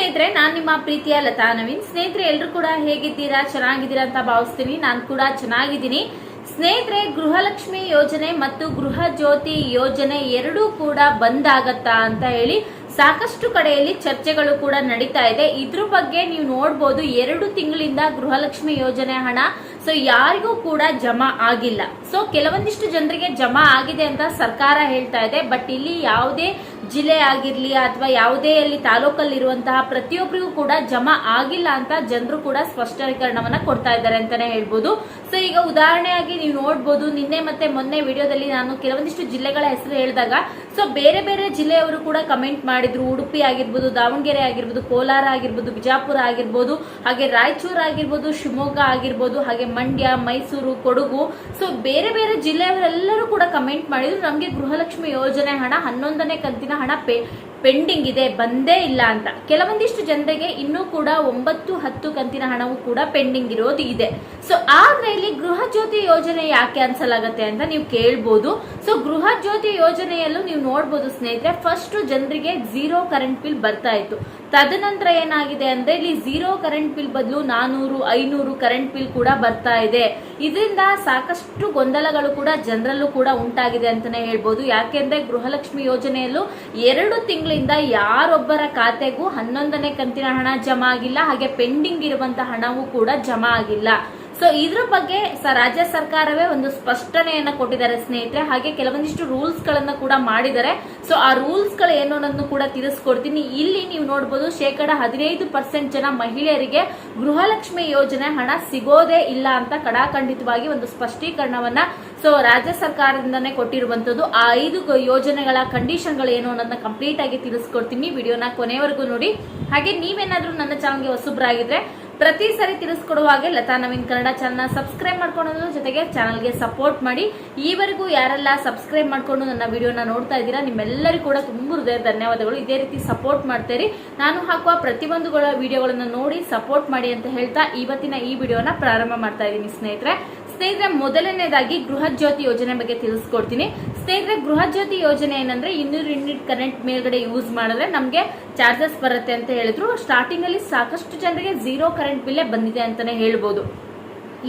ಸ್ನೇಹಿತರೆ, ನಾನು ನಿಮ್ಮ ಪ್ರೀತಿಯ ಲತಾ ನವೀನ್. ಸ್ನೇಹಿತರೆ ಎಲ್ಲರೂ ಕೂಡ ಹೇಗಿದ್ದೀರಾ? ಚೆನ್ನಾಗಿದ್ದೀರಾ ಅಂತ ಭಾವಿಸ್ತೀನಿ. ನಾನು ಕೂಡ ಚೆನ್ನಾಗಿದ್ದೀನಿ. ಸ್ನೇಹಿತರೆ, ಗೃಹಲಕ್ಷ್ಮಿ ಯೋಜನೆ ಮತ್ತು ಗೃಹ ಜ್ಯೋತಿ ಯೋಜನೆ ಎರಡೂ ಕೂಡ ಬಂದ್ ಆಗತ್ತಾ ಅಂತ ಹೇಳಿ ಸಾಕಷ್ಟು ಕಡೆಯಲ್ಲಿ ಚರ್ಚೆಗಳು ಕೂಡ ನಡೀತಾ ಇದೆ. ಇದ್ರ ಬಗ್ಗೆ ನೀವು ನೋಡ್ಬೋದು, ಎರಡು ತಿಂಗಳಿಂದ ಗೃಹಲಕ್ಷ್ಮಿ ಯೋಜನೆ ಹಣ ಸೊ ಯಾರಿಗೂ ಕೂಡ ಜಮಾ ಆಗಿಲ್ಲ. ಸೊ ಕೆಲವೊಂದಿಷ್ಟು ಜನರಿಗೆ ಜಮಾ ಆಗಿದೆ ಅಂತ ಸರ್ಕಾರ ಹೇಳ್ತಾ ಇದೆ. ಬಟ್ ಇಲ್ಲಿ ಯಾವುದೇ ಜಿಲ್ಲೆ ಆಗಿರ್ಲಿ ಅಥವಾ ಯಾವುದೇ ಅಲ್ಲಿ ತಾಲೂಕಲ್ಲಿ ಇರುವಂತಹ ಪ್ರತಿಯೊಬ್ಬರಿಗೂ ಕೂಡ ಜಮಾ ಆಗಿಲ್ಲ ಅಂತ ಜನರು ಕೂಡ ಸ್ಪಷ್ಟೀಕರಣವನ್ನ ಕೊಡ್ತಾ ಇದ್ದಾರೆ ಅಂತಾನೆ ಹೇಳ್ಬೋದು. ಸೊ ಈಗ ಉದಾಹರಣೆಯಾಗಿ ನೀವು ನೋಡ್ಬೋದು, ನಿನ್ನೆ ಮತ್ತೆ ಮೊನ್ನೆ ವಿಡಿಯೋದಲ್ಲಿ ನಾನು ಕೆಲವೊಂದಿಷ್ಟು ಜಿಲ್ಲೆಗಳ ಹೆಸರು ಹೇಳಿದಾಗ ಸೊ ಬೇರೆ ಬೇರೆ ಜಿಲ್ಲೆಯವರು ಕೂಡ ಕಮೆಂಟ್ ಮಾಡಿದ್ರು. ಉಡುಪಿ ಆಗಿರ್ಬೋದು, ದಾವಣಗೆರೆ ಆಗಿರ್ಬೋದು, ಕೋಲಾರ ಆಗಿರ್ಬೋದು, ಬಿಜಾಪುರ ಆಗಿರ್ಬೋದು, ಹಾಗೆ ರಾಯಚೂರು ಆಗಿರ್ಬೋದು, ಶಿವಮೊಗ್ಗ ಆಗಿರ್ಬೋದು, ಹಾಗೆ ಮಂಡ್ಯ, ಮೈಸೂರು, ಕೊಡಗು. ಸೊ ಬೇರೆ ಬೇರೆ ಜಿಲ್ಲೆಯವರೆಲ್ಲರೂ ಕೂಡ ಕಮೆಂಟ್ ಮಾಡಿದ್ರು. ನಮಗೆ ಗೃಹಲಕ್ಷ್ಮಿ ಯೋಜನೆ ಹಣ, ಹನ್ನೊಂದನೇ ಕಂತಿನ ಹಣ ಪೆಂಡಿಂಗ್ ಇದೆ, ಬಂದೇ ಇಲ್ಲ ಅಂತ. ಕೆಲವೊಂದಿಷ್ಟು ಜನರಿಗೆ ಇನ್ನೂ ಕೂಡ ಒಂಬತ್ತು, ಹತ್ತು ಕಂತಿನ ಹಣವು ಕೂಡ ಪೆಂಡಿಂಗ್ ಇರೋದು ಇದೆ. ಸೊ ಆದ್ರೆ ಇಲ್ಲಿ ಗೃಹ ಜ್ಯೋತಿ ಯೋಜನೆ ಯಾಕೆ ಕ್ಯಾನ್ಸಲ್ ಆಗತ್ತೆ ಅಂತ ನೀವು ಕೇಳ್ಬೋದು. ಸೊ ಗೃಹ ಜ್ಯೋತಿ ಯೋಜನೆಯಲ್ಲೂ ನೀವು ನೋಡ್ಬೋದು ಸ್ನೇಹಿತರೆ ಫಸ್ಟ್ ಜನರಿಗೆ ಝೀರೋ ಕರೆಂಟ್ ಬಿಲ್ ಬರ್ತಾ ಇತ್ತು. ತದನಂತರ ಏನಾಗಿದೆ ಅಂದ್ರೆ ಇಲ್ಲಿ ಝೀರೋ ಕರೆಂಟ್ ಬಿಲ್ ಬದಲು ನಾನೂರು, ಐನೂರು ಕರೆಂಟ್ ಬಿಲ್ ಕೂಡ ಬರ್ತಾ ಇದೆ. ಇದರಿಂದ ಸಾಕಷ್ಟು ಗೊಂದಲಗಳು ಕೂಡ ಜನರಲ್ಲೂ ಕೂಡ ಉಂಟಾಗಿದೆ ಅಂತಾನೆ ಹೇಳ್ಬೋದು. ಯಾಕೆಂದ್ರೆ ಗೃಹಲಕ್ಷ್ಮಿ ಯೋಜನೆಯಲ್ಲೂ ಎರಡು ತಿಂಗಳಿಂದ ಯಾರೊಬ್ಬರ ಖಾತೆಗೂ ಹನ್ನೊಂದನೇ ಕಂತಿನ ಹಣ ಜಮಾ ಆಗಿಲ್ಲ. ಹಾಗೆ ಪೆಂಡಿಂಗ್ ಇರುವಂತಹ ಹಣವೂ ಕೂಡ ಜಮಾ ಆಗಿಲ್ಲ. ಸೊ ಇದ್ರ ಬಗ್ಗೆ ರಾಜ್ಯ ಸರ್ಕಾರವೇ ಒಂದು ಸ್ಪಷ್ಟನೆಯನ್ನ ಕೊಟ್ಟಿದ್ದಾರೆ ಸ್ನೇಹಿತರೆ. ಹಾಗೆ ಕೆಲವೊಂದಿಷ್ಟು ರೂಲ್ಸ್ ಗಳನ್ನ ಕೂಡ ಮಾಡಿದ್ದಾರೆ. ಸೊ ಆ ರೂಲ್ಸ್ಗಳು ಏನು ಅನ್ನೋದನ್ನು ಕೂಡ ತಿಳಿಸ್ಕೊಡ್ತೀನಿ. ಇಲ್ಲಿ ನೀವು ನೋಡಬಹುದು ಶೇಕಡ ಹದಿನೈದು ಪರ್ಸೆಂಟ್ ಜನ ಮಹಿಳೆಯರಿಗೆ ಗೃಹಲಕ್ಷ್ಮಿ ಯೋಜನೆ ಹಣ ಸಿಗೋದೇ ಇಲ್ಲ ಅಂತ ಕಡಾಖಂಡಿತವಾಗಿ ಒಂದು ಸ್ಪಷ್ಟೀಕರಣವನ್ನ ಸೊ ರಾಜ್ಯ ಸರ್ಕಾರದಿಂದನೇ ಕೊಟ್ಟಿರುವಂತದ್ದು ಆ ಐದು ಯೋಜನೆಗಳ ಯೋಜನೆಗಳ ಕಂಡೀಷನ್ಗಳು ಏನು ಅನ್ನೋದನ್ನ ಕಂಪ್ಲೀಟ್ ಆಗಿ ತಿಳಿಸ್ಕೊಡ್ತೀನಿ. ವಿಡಿಯೋನ ಕೊನೆವರೆಗೂ ನೋಡಿ. ಹಾಗೆ ನೀವೇನಾದ್ರೂ ನನ್ನ ಚಾನಲ್ಗೆ ಹೊಸಬ್ರಾಗಿದ್ರೆ ಪ್ರತಿ ಸರಿ ತಿಳಿಸ್ಕೊಡುವಾಗೆ ಲತಾ ನವೀನ್ ಕನ್ನಡ ಚಾನಲ್ನ ಸಬ್ಸ್ಕ್ರೈಬ್ ಮಾಡ್ಕೊಳ್ಳೋದ್ರ ಜೊತೆಗೆ ಚಾನಲ್ಗೆ ಸಪೋರ್ಟ್ ಮಾಡಿ. ಈವರೆಗೂ ಯಾರೆಲ್ಲ ಸಬ್ಸ್ಕ್ರೈಬ್ ಮಾಡ್ಕೊಂಡು ನನ್ನ ವಿಡಿಯೋನ ನೋಡ್ತಾ ಇದ್ದೀರಾ, ನಿಮ್ಮೆಲ್ಲರಿಗೂ ಕೂಡ ತುಂಬ ಹೃದಯ ಧನ್ಯವಾದಗಳು. ಇದೇ ರೀತಿ ಸಪೋರ್ಟ್ ಮಾಡ್ತೀರಿ. ನಾನು ಹಾಕುವ ಪ್ರತಿಯೊಂದುಗಳ ವಿಡಿಯೋಗಳನ್ನು ನೋಡಿ ಸಪೋರ್ಟ್ ಮಾಡಿ ಅಂತ ಹೇಳ್ತಾ ಇವತ್ತಿನ ಈ ವಿಡಿಯೋನ ಪ್ರಾರಂಭ ಮಾಡ್ತಾ ಇದ್ದೀನಿ ಸ್ನೇಹಿತರೆ. ಸ್ನೇಹಿತರೆ, ಮೊದಲನೇದಾಗಿ ಗೃಹ ಜ್ಯೋತಿ ಯೋಜನೆ ಬಗ್ಗೆ ತಿಳಿಸ್ಕೊಡ್ತೀನಿ. ಸ್ನೇಹಿತರೆ, ಗೃಹ ಜ್ಯೋತಿ ಯೋಜನೆ ಏನಂದ್ರೆ ಇನ್ನೂರು ಯೂನಿಟ್ ಕರೆಂಟ್ ಮೇಲ್ಗಡೆ ಯೂಸ್ ಮಾಡಿದ್ರೆ ನಮಗೆ ಚಾರ್ಜಸ್ ಬರುತ್ತೆ ಅಂತ ಹೇಳಿದ್ರು. ಸ್ಟಾರ್ಟಿಂಗ್ ಅಲ್ಲಿ ಸಾಕಷ್ಟು ಜನರಿಗೆ ಝೀರೋ ಕರೆಂಟ್ ಬಿಲ್ಲೇ ಬಂದಿದೆ ಅಂತಾನೆ ಹೇಳ್ಬೋದು.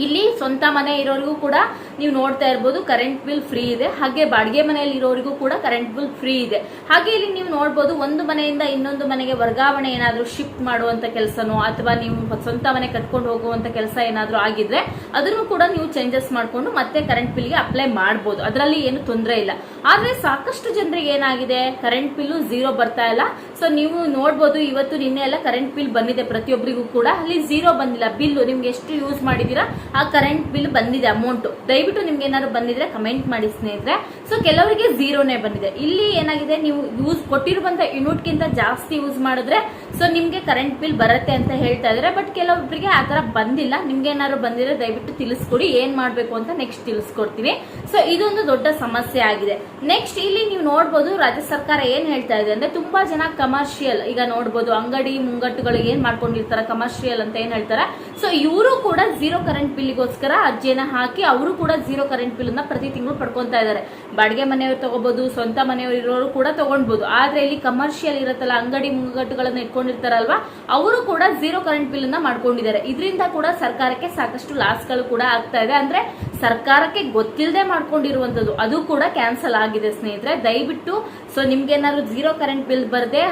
ಇಲ್ಲಿ ಸ್ವಂತ ಮನೆ ಇರೋರಿಗೂ ಕೂಡ ನೀವು ನೋಡ್ತಾ ಇರ್ಬೋದು ಕರೆಂಟ್ ಬಿಲ್ ಫ್ರೀ ಇದೆ. ಹಾಗೆ ಬಾಡಿಗೆ ಮನೆಯಲ್ಲಿ ಇರೋರಿಗೂ ಕೂಡ ಕರೆಂಟ್ ಬಿಲ್ ಫ್ರೀ ಇದೆ. ಹಾಗೆ ಇಲ್ಲಿ ನೀವು ನೋಡ್ಬೋದು, ಒಂದು ಮನೆಯಿಂದ ಇನ್ನೊಂದು ಮನೆಗೆ ವರ್ಗಾವಣೆ ಏನಾದರೂ ಶಿಫ್ಟ್ ಮಾಡುವಂತ ಕೆಲಸನೋ, ಅಥವಾ ನೀವು ಸ್ವಂತ ಮನೆ ಕಟ್ಕೊಂಡು ಹೋಗುವಂತ ಕೆಲಸ ಏನಾದರೂ ಆಗಿದ್ರೆ, ಅದನ್ನು ಕೂಡ ನೀವು ಚೇಂಜಸ್ ಮಾಡಿಕೊಂಡು ಮತ್ತೆ ಕರೆಂಟ್ ಬಿಲ್ಗೆ ಅಪ್ಲೈ ಮಾಡ್ಬೋದು. ಅದರಲ್ಲಿ ಏನು ತೊಂದರೆ ಇಲ್ಲ. ಆದರೆ ಸಾಕಷ್ಟು ಜನರಿಗೆ ಏನಾಗಿದೆ? ಕರೆಂಟ್ ಬಿಲ್ಲು ಝೀರೋ ಬರ್ತಾ ಇಲ್ಲ. ಸೊ ನೀವು ನೋಡ್ಬೋದು, ಇವತ್ತು ನಿನ್ನೆ ಎಲ್ಲ ಕರೆಂಟ್ ಬಿಲ್ ಬಂದಿದೆ ಪ್ರತಿಯೊಬ್ಬರಿಗೂ ಕೂಡ. ಅಲ್ಲಿ ಝೀರೋ ಬಂದಿಲ್ಲ. ಬಿಲ್ಲು ನಿಮ್ಗೆ ಎಷ್ಟು ಯೂಸ್ ಮಾಡಿದೀರಾ ಆ ಕರೆಂಟ್ ಬಿಲ್ ಬಂದಿದೆ ಅಮೌಂಟ್ ದಯವಿಟ್ಟು ನಿಮ್ಗೆ ಏನಾದ್ರು ಬಂದಿದ್ರೆ ಕಮೆಂಟ್ ಮಾಡಿ ಸ್ನೇಹಿತರೆ. ಸೊ ಕೆಲವರಿಗೆ ಝೀರೋನೇ ಬಂದಿದೆ. ಇಲ್ಲಿ ಏನಾಗಿದೆ, ನೀವು ಯೂಸ್ ಕೊಟ್ಟಿರುವಂತ ಯೂನಿಟ್ಗಿಂತ ಜಾಸ್ತಿ ಯೂಸ್ ಮಾಡಿದ್ರೆ ಸೊ ನಿಮ್ಗೆ ಕರೆಂಟ್ ಬಿಲ್ ಬರುತ್ತೆ ಅಂತ ಹೇಳ್ತಾ ಇದಾರೆ ಬಟ್ ಕೆಲವೊಬ್ಬರಿಗೆ ಆ ತರ ಬಂದಿಲ್ಲ. ನಿಮ್ಗೆ ಏನಾದ್ರು ಬಂದಿದ್ರೆ ದಯವಿಟ್ಟು ತಿಳಿಸ್ಕೊಡಿ. ಏನ್ ಮಾಡ್ಬೇಕು ಅಂತ ನೆಕ್ಸ್ಟ್ ತಿಳಿಸ್ಕೊಡ್ತೀನಿ. ಸೊ ಇದೊಂದು ದೊಡ್ಡ ಸಮಸ್ಯೆ ಆಗಿದೆ. ನೆಕ್ಸ್ಟ್ ಇಲ್ಲಿ ನೀವು ನೋಡ್ಬೋದು ರಾಜ್ಯ ಸರ್ಕಾರ ಏನ್ ಹೇಳ್ತಾ ಇದೆ ಅಂದ್ರೆ, ತುಂಬಾ ಜನ ಕಮರ್ಷಿಯಲ್ ಈಗ ನೋಡ್ಬೋದು ಅಂಗಡಿ, ಮುಂಗಟ್ಟುಗಳು ಏನ್ ಮಾಡ್ಕೊಂಡಿರ್ತಾರೆ ಕಮರ್ಷಿಯಲ್ ಅಂತ ಏನ್ ಹೇಳ್ತಾರೆ. ಸೊ ಇವರು ಕೂಡ ಝೀರೋ ಕರೆಂಟ್ ಬಿಲ್ಗೋಸ್ಕರ ಅರ್ಜಿಯನ್ನ ಹಾಕಿ ಅವರು ಕೂಡ ಝೀರೋ ಕರೆಂಟ್ ಬಿಲ್ನ ಪ್ರತಿ ತಿಂಗಳು ಪಡ್ಕೊತಾ ಇದ್ದಾರೆ ಬಾಡಿಗೆ ಮನೆಯವರು ತಗೋಬಹುದು ಸ್ವಂತ ಮನೆಯವರು ಇರೋರು ಕೂಡ ತಗೊಂಡ್ಬೋದು ಆದ್ರೆ ಇಲ್ಲಿ ಕಮರ್ಷಿಯಲ್ ಇರುತ್ತಲ್ಲ, ಅಂಗಡಿ ಮುಂಗಟ್ಟುಗಳನ್ನ ಇಟ್ಕೊಂಡಿರ್ತಾರಲ್ವಾ, ಅವರು ಕೂಡ ಝೀರೋ ಕರೆಂಟ್ ಬಿಲ್ನ ಮಾಡ್ಕೊಂಡಿದ್ದಾರೆ. ಇದರಿಂದ ಕೂಡ ಸರ್ಕಾರಕ್ಕೆ ಸಾಕಷ್ಟು ಲಾಸ್ಗಳು ಕೂಡ ಆಗ್ತಾ ಇದೆ. ಅಂದ್ರೆ ಸರ್ಕಾರಕ್ಕೆ ಗೊತ್ತಿಲ್ಲದೆ ಮಾಡ್ಕೊಂಡಿರುವಂತದ್ದು, ಅದು ಕೂಡ ಕ್ಯಾನ್ಸಲ್ ಆಗಿದೆ ಸ್ನೇಹಿತರೆ. ದಯವಿಟ್ಟು ಸೊ ನಿಮ್ಗೆ ಏನಾದ್ರು ಝೀರೋ ಕರೆಂಟ್ ಬಿಲ್ ಬರದೆ,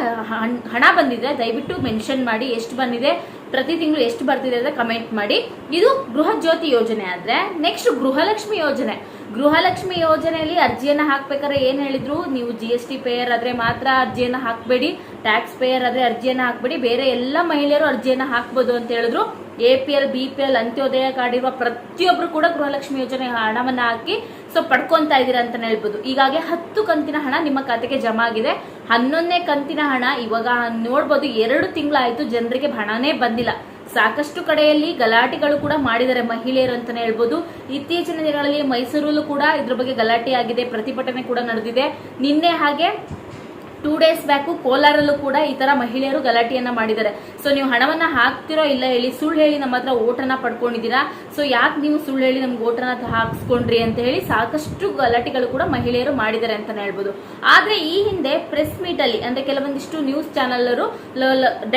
ಹಣ ಬಂದಿದ್ರೆ ದಯವಿಟ್ಟು ಮೆನ್ಷನ್ ಮಾಡಿ ಎಷ್ಟು ಬಂದಿದೆ, ಪ್ರತಿ ತಿಂಗಳು ಎಷ್ಟು ಬರ್ತಿದೆ ಅಂತ ಕಮೆಂಟ್ ಮಾಡಿ. ಇದು ಗೃಹ ಯೋಜನೆ ಆದ್ರೆ ನೆಕ್ಸ್ಟ್ ಗೃಹಲಕ್ಷ್ಮಿ ಯೋಜನೆ. ಗೃಹಲಕ್ಷ್ಮಿ ಯೋಜನೆಯಲ್ಲಿ ಅರ್ಜಿಯನ್ನು ಹಾಕ್ಬೇಕಾದ್ರೆ ಏನು ಹೇಳಿದ್ರು? ನೀವು ಜಿ ಎಸ್ ಟಿ ಪೇಯರ್ ಆದ್ರೆ ಮಾತ್ರ ಅರ್ಜಿಯನ್ನು ಹಾಕಬೇಡಿ. ಟ್ಯಾಕ್ಸ್ ಪೇಯರ್ ಆದ್ರೆ ಅರ್ಜಿಯನ್ನು ಹಾಕ್ಬೇಡಿ. ಬೇರೆ ಎಲ್ಲ ಮಹಿಳೆಯರು ಅರ್ಜಿಯನ್ನು ಹಾಕ್ಬೋದು ಅಂತ ಹೇಳಿದ್ರು. A P L B P L Antyodaya card ಇರುವ ಪ್ರತಿಯೊಬ್ಬರು ಕೂಡ ಗೃಹಲಕ್ಷ್ಮಿ ಯೋಜನೆ ಹಣವನ್ನ ಹಾಕಿ ಸೊ ಪಡ್ಕೊತಾ ಇದ್ದೀರಾ ಅಂತ ಹೇಳ್ಬೋದು. ಈಗಾಗಲೇ ಹತ್ತು ಕಂತಿನ ಹಣ ನಿಮ್ಮ ಖಾತೆಗೆ ಜಮಾ ಆಗಿದೆ. ಹನ್ನೊಂದನೇ ಕಂತಿನ ಹಣ ಇವಾಗ ನೋಡ್ಬೋದು, ಎರಡು ತಿಂಗಳಾಯಿತು, ಜನರಿಗೆ ಹಣನೇ ಬಂದಿಲ್ಲ. ಸಾಕಷ್ಟು ಕಡೆಯಲ್ಲಿ ಗಲಾಟೆಗಳು ಕೂಡ ಮಾಡಿದ್ದಾರೆ ಮಹಿಳೆಯರು ಅಂತಾನೆ ಹೇಳ್ಬೋದು. ಇತ್ತೀಚಿನ ದಿನಗಳಲ್ಲಿ ಮೈಸೂರಲ್ಲೂ ಕೂಡ ಇದ್ರ ಬಗ್ಗೆ ಗಲಾಟೆ ಆಗಿದೆ ಪ್ರತಿಭಟನೆ ಕೂಡ ನಡೆದಿದೆ. ನಿನ್ನೆ ಹಾಗೆ ಟೂ ಡೇಸ್ ಬ್ಯಾಕು ಕೋಲಾರಲ್ಲೂ ಕೂಡ ಈ ತರ ಮಹಿಳೆಯರು ಗಲಾಟೆಯನ್ನ ಮಾಡಿದ್ದಾರೆ. ಸೊ ನೀವು ಹಣವನ್ನ ಹಾಕ್ತಿರೋ ಇಲ್ಲ ಹೇಳಿ, ಸುಳ್ಳು ಹೇಳಿ ನಮ್ಮ ಹತ್ರ ಓಟನ್ನ ಪಡ್ಕೊಂಡಿದ್ದೀರಾ? ಸೊ ಯಾಕೆ ನೀವು ಸುಳ್ಳು ಹೇಳಿ ನಮ್ಗೆ ಓಟನ್ನ ಹಾಕ್ಸ್ಕೊಂಡ್ರಿ ಅಂತ ಹೇಳಿ ಸಾಕಷ್ಟು ಗಲಾಟೆಗಳು ಕೂಡ ಮಹಿಳೆಯರು ಮಾಡಿದ್ದಾರೆ ಅಂತಾನೆ ಹೇಳ್ಬೋದು. ಆದ್ರೆ ಈ ಹಿಂದೆ ಪ್ರೆಸ್ ಮೀಟ್ ಅಲ್ಲಿ, ಅಂದ್ರೆ ಕೆಲವೊಂದಿಷ್ಟು ನ್ಯೂಸ್ ಚಾನೆಲರು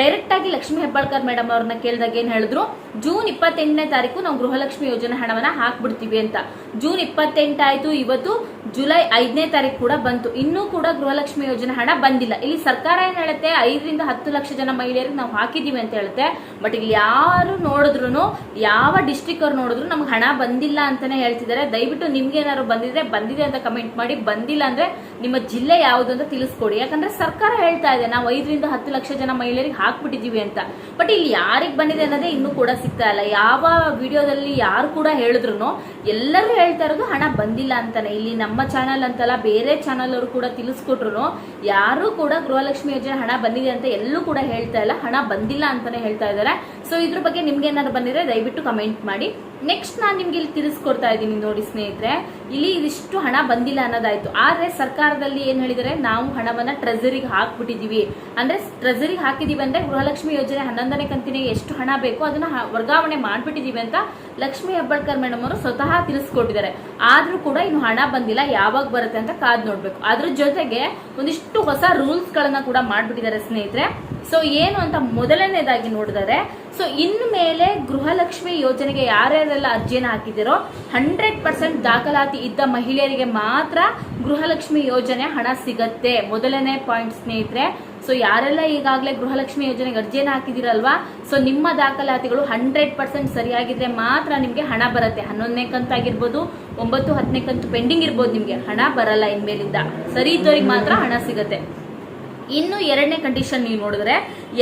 ಡೈರೆಕ್ಟ್ ಆಗಿ ಲಕ್ಷ್ಮೀ ಹೆಬ್ಬಾಳ್ಕರ್ ಮೇಡಮ್ ಅವ್ರನ್ನ ಕೇಳಿದಾಗ ಏನ್ ಹೇಳಿದ್ರು? ಜೂನ್ ಇಪ್ಪತ್ತೆಂಟನೇ ತಾರೀಕು ನಾವು ಗೃಹಲಕ್ಷ್ಮಿ ಯೋಜನೆ ಹಣವನ್ನ ಹಾಕ್ಬಿಡ್ತೀವಿ ಅಂತ. ಜೂನ್ ಇಪ್ಪತ್ತೆಂಟಾಯ್ತು ಇವತ್ತು ಜುಲೈ ಐದನೇ ತಾರೀಕು ಕೂಡ ಬಂತು. ಇನ್ನೂ ಕೂಡ ಗೃಹಲಕ್ಷ್ಮಿ ಯೋಜನೆ ಹಣ ಬಂದಿಲ್ಲ. ಇಲ್ಲಿ ಸರ್ಕಾರ ಏನ್ ಹೇಳುತ್ತೆ? ಐದರಿಂದ ಹತ್ತು ಲಕ್ಷ ಜನ ಮಹಿಳೆಯರಿಗೆ ನಾವು ಹಾಕಿದೀವಿ ಅಂತ ಹೇಳುತ್ತೆ. ಬಟ್ ಇಲ್ಲಿ ಯಾರು ನೋಡಿದ್ರು ಯಾವ ಡಿಸ್ಟಿಕ್ ಅವ್ರು ನೋಡಿದ್ರು ನಮ್ಗೆ ಹಣ ಬಂದಿಲ್ಲ ಅಂತಾನೆ ಹೇಳ್ತಿದ್ದಾರೆ. ದಯವಿಟ್ಟು ನಿಮ್ಗೆ ಏನಾದ್ರು ಬಂದಿದ್ರೆ ಬಂದಿದೆ ಅಂತ ಕಮೆಂಟ್ ಮಾಡಿ. ಬಂದಿಲ್ಲ ಅಂದ್ರೆ ನಿಮ್ಮ ಜಿಲ್ಲೆ ಯಾವುದು ಅಂತ ತಿಳಿಸ್ಕೊಡಿ. ಯಾಕಂದ್ರೆ ಸರ್ಕಾರ ಹೇಳ್ತಾ ಇದೆ, ನಾವು ಐದರಿಂದ ಹತ್ತು ಲಕ್ಷ ಜನ ಮಹಿಳೆಯರಿಗೆ ಹಾಕ್ಬಿಟ್ಟಿದೀವಿ ಅಂತ. ಬಟ್ ಇಲ್ಲಿ ಯಾರಿಗೆ ಬಂದಿದೆ ಅನ್ನೋದೇ ಇನ್ನೂ ಕೂಡ ಸಿಗ್ತಾ ಇಲ್ಲ. ಯಾವ ವಿಡಿಯೋದಲ್ಲಿ ಯಾರು ಕೂಡ ಹೇಳಿದ್ರು ಎಲ್ಲರೂ ಹೇಳ್ತಾ ಇರೋದು ಹಣ ಬಂದಿಲ್ಲ ಅಂತಾನೆ. ಇಲ್ಲಿ ನಮ್ಮ ಚಾನಲ್ ಅಂತಲ್ಲ, ಬೇರೆ ಚಾನಲ್ ಅವರು ಕೂಡ ತಿಳಿಸ್ಕೊಟ್ರು ಯಾರು ಕೂಡ ಗೃಹಲಕ್ಷ್ಮಿ ಯೋಜನೆ ಹಣ ಬಂದಿದೆ ಅಂತ ಎಲ್ಲೂ ಕೂಡ ಹೇಳ್ತಾ ಇಲ್ಲ. ಹಣ ಬಂದಿಲ್ಲ ಅಂತಾನೆ ಹೇಳ್ತಾ ಇದ್ದಾರೆ. ಸೊ ಇದ್ರ ಬಗ್ಗೆ ನಿಮ್ಗೆ ಏನಾದ್ರು ಬಂದಿದ್ರೆ ದಯವಿಟ್ಟು ಕಮೆಂಟ್ ಮಾಡಿ. ನೆಕ್ಸ್ಟ್ ನಾನು ನಿಮ್ಗೆ ಇಲ್ಲಿ ತಿಳಿಸ್ಕೊಡ್ತಾ ಇದ್ದೀನಿ ನೋಡಿ ಸ್ನೇಹಿತರೆ. ಇಲ್ಲಿ ಇದಿಷ್ಟು ಹಣ ಬಂದಿಲ್ಲ ಅನ್ನೋದಾಯ್ತು. ಆದ್ರೆ ಸರ್ಕಾರದಲ್ಲಿ ಏನ್ ಹೇಳಿದರೆ, ನಾವು ಹಣವನ್ನ ಟ್ರೆಜರಿಗೆ ಹಾಕ್ಬಿಟ್ಟಿದೀವಿ. ಅಂದ್ರೆ ಟ್ರೆಜರಿಗೆ ಹಾಕಿದೀವಿ ಅಂದ್ರೆ ಗೃಹಲಕ್ಷ್ಮಿ ಯೋಜನೆ ಹನ್ನೊಂದನೇ ಕಂತಿನಿಗೆ ಎಷ್ಟು ಹಣ ಬೇಕು ಅದನ್ನ ವರ್ಗಾವಣೆ ಮಾಡ್ಬಿಟ್ಟಿದೀವಿ ಅಂತ ಲಕ್ಷ್ಮಿ ಹೆಬ್ಬಾಳ್ಕರ್ ಮೇಡಮ್ ಅವರು ಸ್ವತಃ ತಿಳಿಸ್ಕೊಟ್ಟಿದ್ದಾರೆ ಆದ್ರೂ ಕೂಡ ಇನ್ನು ಹಣ ಬಂದಿಲ್ಲ, ಯಾವಾಗ ಬರುತ್ತೆ ಅಂತ ಕಾದ್ ನೋಡ್ಬೇಕು. ಅದ್ರ ಜೊತೆಗೆ ಒಂದಿಷ್ಟು ಹೊಸ ರೂಲ್ಸ್ ಗಳನ್ನ ಕೂಡ ಮಾಡ್ಬಿಟ್ಟಿದ್ದಾರೆ ಸ್ನೇಹಿತರೆ. ಸೊ ಏನು ಅಂತ ಮೊದಲನೇದಾಗಿ ನೋಡಿದರೆ ಸೊ ಇನ್ನು ಮೇಲೆ ಗೃಹಲಕ್ಷ್ಮಿ ಯೋಜನೆಗೆ ಯಾರ್ಯಾರೆಲ್ಲ ಅರ್ಜಿಯನ್ನು ಹಾಕಿದಿರೋ ಹಂಡ್ರೆಡ್ ಪರ್ಸೆಂಟ್ ದಾಖಲಾತಿ ಇದ್ದ ಮಹಿಳೆಯರಿಗೆ ಮಾತ್ರ ಗೃಹಲಕ್ಷ್ಮಿ ಯೋಜನೆ ಹಣ ಸಿಗತ್ತೆ. ಮೊದಲನೇ ಪಾಯಿಂಟ್, ಸ್ನೇಹಿತರೆ. ಸೊ ಯಾರೆಲ್ಲ ಈಗಾಗಲೇ ಗೃಹಲಕ್ಷ್ಮಿ ಯೋಜನೆಗೆ ಅರ್ಜಿಯನ್ನು ಹಾಕಿದಿರಲ್ವಾ ಸೊ ನಿಮ್ಮ ದಾಖಲಾತಿಗಳು ಹಂಡ್ರೆಡ್ ಪರ್ಸೆಂಟ್ ಸರಿಯಾಗಿದ್ರೆ ಮಾತ್ರ ನಿಮಗೆ ಹಣ ಬರುತ್ತೆ. ಹನ್ನೊಂದನೇ ಕಂತಾಗಿರ್ಬೋದು ಒಂಬತ್ತು, ಹತ್ತನೇ ಕಂತು ಪೆಂಡಿಂಗ್ ಇರ್ಬೋದು ನಿಮಗೆ ಹಣ ಬರಲ್ಲ ಇನ್ಮೇಲಿಂದ. ಸರಿ ಇದ್ದವ್ರಿಗೆ ಮಾತ್ರ ಹಣ ಸಿಗತ್ತೆ. ಇನ್ನು ಎರಡನೇ ಕಂಡೀಷನ್ ನೀವು ನೋಡಿದ್ರೆ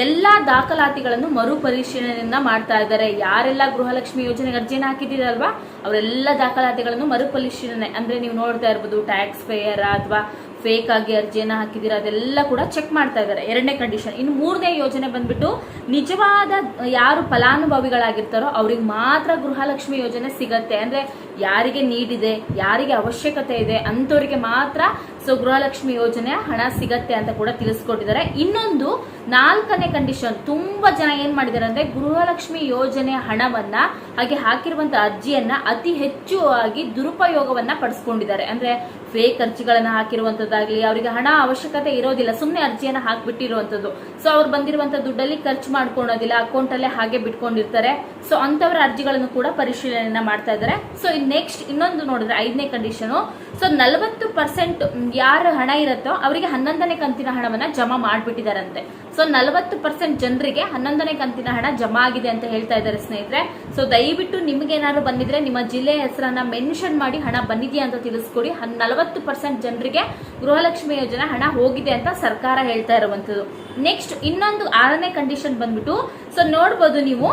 ಎಲ್ಲಾ ದಾಖಲಾತಿಗಳನ್ನು ಮರುಪರಿಶೀಲನೆಯನ್ನ ಮಾಡ್ತಾ ಇದ್ದಾರೆ. ಯಾರೆಲ್ಲ ಗೃಹಲಕ್ಷ್ಮಿ ಯೋಜನೆಗೆ ಅರ್ಜಿಯನ್ನು ಹಾಕಿದ್ದೀರಲ್ವಾ? ಅವರೆಲ್ಲ ದಾಖಲಾತಿಗಳನ್ನು ಮರುಪರಿಶೀಲನೆ ಅಂದ್ರೆ ನೀವು ನೋಡ್ತಾ ಇರ್ಬೋದು ಟ್ಯಾಕ್ಸ್ ಪೇಯರ್ ಅಥವಾ ಫೇಕ್ ಆಗಿ ಅರ್ಜಿಯನ್ನ ಹಾಕಿದ್ದೀರಾ, ಅದೆಲ್ಲ ಕೂಡ ಚೆಕ್ ಮಾಡ್ತಾ ಇದ್ದಾರೆ. ಎರಡನೇ ಕಂಡೀಷನ್ ಇನ್ನು ಮೂರನೇ ಯೋಜನೆ ಬಂದ್ಬಿಟ್ಟು ನಿಜವಾದ ಯಾರು ಫಲಾನುಭವಿಗಳಾಗಿರ್ತಾರೋ ಅವ್ರಿಗೆ ಮಾತ್ರ ಗೃಹಲಕ್ಷ್ಮಿ ಯೋಜನೆ ಸಿಗತ್ತೆ. ಅಂದ್ರೆ ಯಾರಿಗೆ ನೀಡಿದೆ, ಯಾರಿಗೆ ಅವಶ್ಯಕತೆ ಇದೆ ಅಂಥವ್ರಿಗೆ ಮಾತ್ರ ಸೊ ಗೃಹಲಕ್ಷ್ಮಿ ಯೋಜನೆ ಹಣ ಸಿಗತ್ತೆ ಅಂತ ಕೂಡ ತಿಳಿಸ್ಕೊಟ್ಟಿದ್ದಾರೆ. ಇನ್ನೊಂದು ನಾಲ್ಕನೇ ಕಂಡೀಷನ್ ತುಂಬಾ ಜನ ಏನ್ ಮಾಡಿದ್ದಾರೆ ಅಂದ್ರೆ ಗೃಹಲಕ್ಷ್ಮಿ ಯೋಜನೆ ಹಣವನ್ನ, ಹಾಗೆ ಹಾಕಿರುವಂತ ಅರ್ಜಿಯನ್ನ ಅತಿ ಹೆಚ್ಚು ಆಗಿ ದುರುಪಯೋಗವನ್ನ ಪಡಿಸ್ಕೊಂಡಿದ್ದಾರೆ. ಅಂದ್ರೆ ಫೇಕ್ ಅರ್ಜಿಗಳನ್ನ ಹಾಕಿರುವಂತದ್ದಾಗ್ಲಿ, ಅವರಿಗೆ ಹಣ ಅವಶ್ಯಕತೆ ಇರೋದಿಲ್ಲ ಸುಮ್ಮನೆ ಅರ್ಜಿಯನ್ನ ಹಾಕ್ಬಿಟ್ಟಿರುವಂತದ್ದು. ಸೊ ಅವ್ರು ಬಂದಿರುವಂತ ದುಡ್ಡಲ್ಲಿ ಖರ್ಚು ಮಾಡ್ಕೊಳೋದಿಲ್ಲ ಅಕೌಂಟ್ ಅಲ್ಲೇ ಹಾಗೆ ಬಿಟ್ಕೊಂಡಿರ್ತಾರೆ. ಸೊ ಅಂತವರ ಅರ್ಜಿಗಳನ್ನು ಕೂಡ ಪರಿಶೀಲನೆ ಮಾಡ್ತಾ ಇದ್ದಾರೆ. ಸೊ ನೆಕ್ಸ್ಟ್ ಇನ್ನೊಂದು ನೋಡಿದ್ರೆ ಐದನೇ ಕಂಡೀಷನು ಸೊ ನಲವತ್ತು ಪರ್ಸೆಂಟ್ ಯಾರು ಹಣ ಇರುತ್ತೋ ಅವರಿಗೆ ಹನ್ನೊಂದನೇ ಕಂತಿನ ಹಣವನ್ನ ಜಮಾ ಮಾಡಿಬಿಟ್ಟಿದಾರಂತೆ. ಸೊ ನಲವತ್ತು ಪರ್ಸೆಂಟ್ ಜನರಿಗೆ ಹನ್ನೊಂದನೇ ಕಂತಿನ ಹಣ ಜಮಾ ಆಗಿದೆ ಅಂತ ಹೇಳ್ತಾ ಇದ್ದಾರೆ ಸ್ನೇಹಿತರೆ. ಸೊ ದಯವಿಟ್ಟು ನಿಮ್ಗೆ ಏನಾದ್ರು ಬಂದಿದ್ರೆ ನಿಮ್ಮ ಜಿಲ್ಲೆಯ ಹೆಸರನ್ನ ಮೆನ್ಷನ್ ಮಾಡಿ ಹಣ ಬಂದಿದೆಯಾ ಅಂತ ತಿಳಿಸ್ಕೊಡಿ. ನಲವತ್ತು ಪರ್ಸೆಂಟ್ ಜನರಿಗೆ ಗೃಹಲಕ್ಷ್ಮಿ ಯೋಜನೆ ಹಣ ಹೋಗಿದೆ ಅಂತ ಸರ್ಕಾರ ಹೇಳ್ತಾ ಇರುವಂತದ್ದು ನೆಕ್ಸ್ಟ್ ಇನ್ನೊಂದು ಆರನೇ ಕಂಡೀಷನ್ ಬಂದ್ಬಿಟ್ಟು ಸೊ ನೋಡ್ಬೋದು ನೀವು,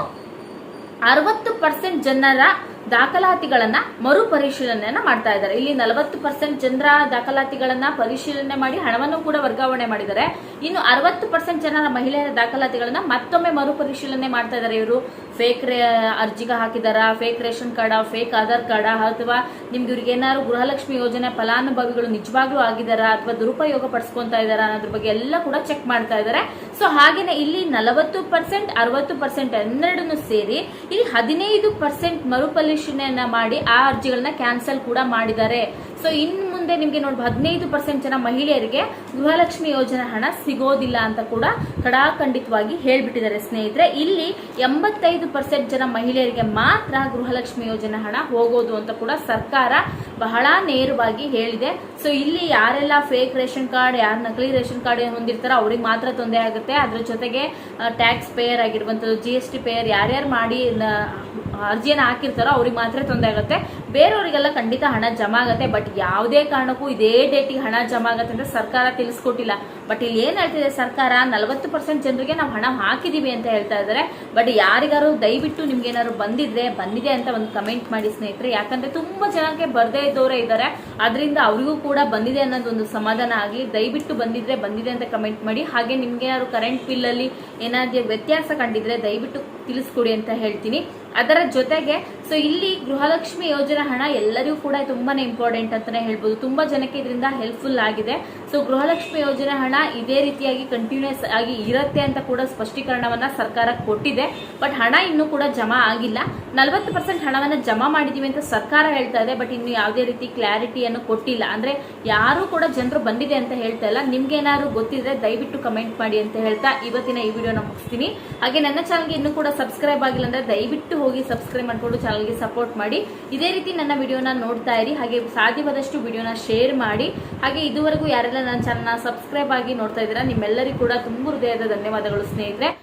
ಅರವತ್ತು ಪರ್ಸೆಂಟ್ ಜನರ ದಾಖಲಾತಿಗಳನ್ನ ಮರುಪರಿಶೀಲನೆಯನ್ನ ಮಾಡ್ತಾ ಇದ್ದಾರೆ. ಇಲ್ಲಿ ನಲವತ್ತು ಪರ್ಸೆಂಟ್ ಜನರ ದಾಖಲಾತಿಗಳನ್ನ ಪರಿಶೀಲನೆ ಮಾಡಿ ಹಣವನ್ನು ಕೂಡ ವರ್ಗಾವಣೆ ಮಾಡಿದ್ದಾರೆ. ಇನ್ನು ಅರವತ್ತು ಪರ್ಸೆಂಟ್ ಜನರ ಮಹಿಳೆಯರ ದಾಖಲಾತಿಗಳನ್ನ ಮತ್ತೊಮ್ಮೆ ಮರುಪರಿಶೀಲನೆ ಮಾಡ್ತಾ ಇದ್ದಾರೆ ಇವರು. ಫೇಕ್ ಅರ್ಜಿಗೆ ಹಾಕಿದಾರ? Fake ration card fake Aadhaar card ಅಥವಾ ನಿಮ್ಗೆ ಇವ್ರಿಗೆ ಏನಾದ್ರು ಗೃಹಲಕ್ಷ್ಮಿ ಯೋಜನೆ ಫಲಾನುಭವಿಗಳು ನಿಜವಾಗ್ಲೂ ಆಗಿದಾರಾ ಅಥವಾ ದುರುಪಯೋಗ ಪಡಿಸ್ಕೊಂತ ಇದಾರ ಅನ್ನೋದ್ರ ಬಗ್ಗೆ ಎಲ್ಲ ಕೂಡ ಚೆಕ್ ಮಾಡ್ತಾ ಇದ್ದಾರೆ. ಸೊ ಹಾಗೇನೆ ಇಲ್ಲಿ ನಲವತ್ತು ಪರ್ಸೆಂಟ್ ಅರವತ್ತು ಪರ್ಸೆಂಟ್ ಎರಡನ್ನೂ ಸೇರಿ ಇಲ್ಲಿ ಹದಿನೈದು ಪರ್ಸೆಂಟ್ ಮರುಪರಿಶೀಲನೆಯನ್ನ ಮಾಡಿ ಆ ಅರ್ಜಿಗಳನ್ನ ಕ್ಯಾನ್ಸಲ್ ಕೂಡ ಮಾಡಿದ್ದಾರೆ. ಸೊ ಇನ್ನು ಮುಂದೆ ನಿಮಗೆ ನೋಡಿ ಹದಿನೈದು ಪರ್ಸೆಂಟ್ ಜನ ಮಹಿಳೆಯರಿಗೆ ಗೃಹಲಕ್ಷ್ಮಿ ಯೋಜನೆ ಹಣ ಸಿಗೋದಿಲ್ಲ ಅಂತ ಕೂಡ ಕಡಾಖಂಡಿತವಾಗಿ ಹೇಳ್ಬಿಟ್ಟಿದ್ದಾರೆ ಸ್ನೇಹಿತರೆ. ಇಲ್ಲಿ ಎಂಬತ್ತೈದು ಪರ್ಸೆಂಟ್ ಜನ ಮಹಿಳೆಯರಿಗೆ ಮಾತ್ರ ಗೃಹಲಕ್ಷ್ಮಿ ಯೋಜನೆ ಹಣ ಹೋಗೋದು ಅಂತ ಕೂಡ ಸರ್ಕಾರ ಬಹಳ ನೇರವಾಗಿ ಹೇಳಿದೆ. ಸೊ ಇಲ್ಲಿ ಯಾರೆಲ್ಲ ಫೇಕ್ ರೇಷನ್ ಕಾರ್ಡ್, ಯಾರು ನಕಲಿ ರೇಷನ್ ಕಾರ್ಡ್ ಹೊಂದಿರ್ತಾರೋ ಅವ್ರಿಗೆ ಮಾತ್ರ ತೊಂದರೆ ಆಗುತ್ತೆ. ಅದ್ರ ಜೊತೆಗೆ ಟ್ಯಾಕ್ಸ್ ಪೇಯರ್ ಆಗಿರುವಂಥದ್ದು ಜಿ ಎಸ್ ಟಿ ಪೇಯರ್ ಯಾರ್ಯಾರು ಮಾಡಿ ಅರ್ಜಿಯನ್ನು ಹಾಕಿರ್ತಾರೋ ಅವ್ರಿಗೆ ಮಾತ್ರ ತೊಂದರೆ ಆಗುತ್ತೆ. ಬೇರೆಯವರಿಗೆಲ್ಲ ಖಂಡಿತ ಹಣ ಜಮಾ ಆಗುತ್ತೆ. ಬಟ್ ಯಾವುದೇ ಕಾರಣಕ್ಕೂ ಇದೇ ಡೇಟಿಗೆ ಹಣ ಜಮಾ ಆಗುತ್ತೆ ಅಂತ ಸರ್ಕಾರ ತಿಳಿಸ್ಕೊಟ್ಟಿಲ್ಲ. ಬಟ್ ಇಲ್ಲಿ ಏನ್ ಹೇಳ್ತಿದೆ ಸರ್ಕಾರ? ನಲವತ್ತು ಪರ್ಸೆಂಟ್ ಜನರಿಗೆ ನಾವು ಹಣ ಹಾಕಿದೀವಿ ಅಂತ ಹೇಳ್ತಾ ಇದ್ದಾರೆ. ಬಟ್ ಯಾರಿಗಾರು ದಯವಿಟ್ಟು ನಿಮ್ಗೆ ಏನಾದ್ರು ಬಂದಿದ್ರೆ, ಬಂದಿದೆ ಅಂತ ಒಂದು ಕಮೆಂಟ್ ಮಾಡಿ ಸ್ನೇಹಿತರೆ. ಯಾಕಂದ್ರೆ ತುಂಬಾ ಜನಕ್ಕೆ ಬರ್ದೇ ಇದ್ದವರೇ ಇದ್ದಾರೆ. ಅದರಿಂದ ಅವರಿಗೂ ಕೂಡ ಬಂದಿದೆ ಅನ್ನೋದು ಒಂದು ಸಮಾಧಾನ ಆಗಲಿ ದಯವಿಟ್ಟು ಬಂದಿದ್ರೆ ಬಂದಿದೆ ಅಂತ ಕಮೆಂಟ್ ಮಾಡಿ. ಹಾಗೆ ನಿಮ್ಗೆ ಏನಾದ್ರು ಕರೆಂಟ್ ಬಿಲ್ ಅಲ್ಲಿ ಏನಾದ್ರು ವ್ಯತ್ಯಾಸ ಕಂಡಿದ್ರೆ ದಯವಿಟ್ಟು ತಿಳಿಸ್ಕೊಡಿ ಅಂತ ಹೇಳ್ತೀನಿ. ಅದರ ಜೊತೆಗೆ ಸೊ ಇಲ್ಲಿ ಗೃಹಲಕ್ಷ್ಮಿ ಯೋಜನೆ ಹಣ ಎಲ್ಲರಿಗೂ ಕೂಡ ತುಂಬಾನೇ ಇಂಪಾರ್ಟೆಂಟ್ ಅಂತಾನೆ ಹೇಳ್ಬೋದು. ತುಂಬಾ ಜನಕ್ಕೆ ಇದರಿಂದ ಹೆಲ್ಪ್ಫುಲ್ ಆಗಿದೆ. ಸೊ ಗೃಹಲಕ್ಷ್ಮಿ ಯೋಜನೆ ಹಣ ಇದೇ ರೀತಿಯಾಗಿ ಕಂಟಿನ್ಯೂಸ್ ಆಗಿ ಇರುತ್ತೆ ಅಂತ ಕೂಡ ಸ್ಪಷ್ಟೀಕರಣವನ್ನ ಸರ್ಕಾರ ಕೊಟ್ಟಿದೆ. ಬಟ್ ಹಣ ಇನ್ನೂ ಕೂಡ ಜಮಾ ಆಗಿಲ್ಲ. ನಲವತ್ತು ಪರ್ಸೆಂಟ್ ಹಣವನ್ನ ಜಮಾ ಮಾಡಿದೀವಿ ಅಂತ ಸರ್ಕಾರ ಹೇಳ್ತಾ ಇದೆ. ಬಟ್ ಇನ್ನು ಯಾವುದೇ ರೀತಿ ಕ್ಲಾರಿಟಿಯನ್ನು ಕೊಟ್ಟಿಲ್ಲ. ಅಂದ್ರೆ ಯಾರು ಕೂಡ ಜನರು ಬಂದಿದೆ ಅಂತ ಹೇಳ್ತಾ ಇಲ್ಲ. ನಿಮ್ಗೆ ಏನಾದ್ರು ಗೊತ್ತಿದ್ರೆ ದಯವಿಟ್ಟು ಕಮೆಂಟ್ ಮಾಡಿ ಅಂತ ಹೇಳ್ತಾ ಇವತ್ತಿನ ಈ ವಿಡಿಯೋನ ಮುಗಿಸ್ತೀನಿ. ಹಾಗೆ ನನ್ನ ಚಾನಲ್ಗೆ ಇನ್ನೂ ಕೂಡ ಸಬ್ಸ್ಕ್ರೈಬ್ ಆಗಿಲ್ಲ ಅಂದ್ರೆ ದಯವಿಟ್ಟು ಹೋಗಿ ಸಬ್ಸ್ಕ್ರೈಬ್ ಮಾಡ್ಕೊಂಡು ಚಾನಲ್ಗೆ ಸಪೋರ್ಟ್ ಮಾಡಿ. ಇದೇ ರೀತಿ ನನ್ನ ವಿಡಿಯೋನ ನೋಡ್ತಾ ಇರಿ. ಹಾಗೆ ಸಾಧ್ಯವಾದಷ್ಟು ವಿಡಿಯೋನ ಶೇರ್ ಮಾಡಿ. ಹಾಗೆ ಇದುವರೆಗೂ ಯಾರೆಲ್ಲ ನನ್ನ ಚಾನಲ್ನ ಸಬ್ಸ್ಕ್ರೈಬ್ ಆಗಿ ನೋಡ್ತಾ ಇದ್ದೀರಾ, ನಿಮ್ಮೆಲ್ಲರಿಗೂ ಕೂಡ ತುಂಬ ಹೃದಯದ ಧನ್ಯವಾದಗಳು ಸ್ನೇಹಿತರೆ.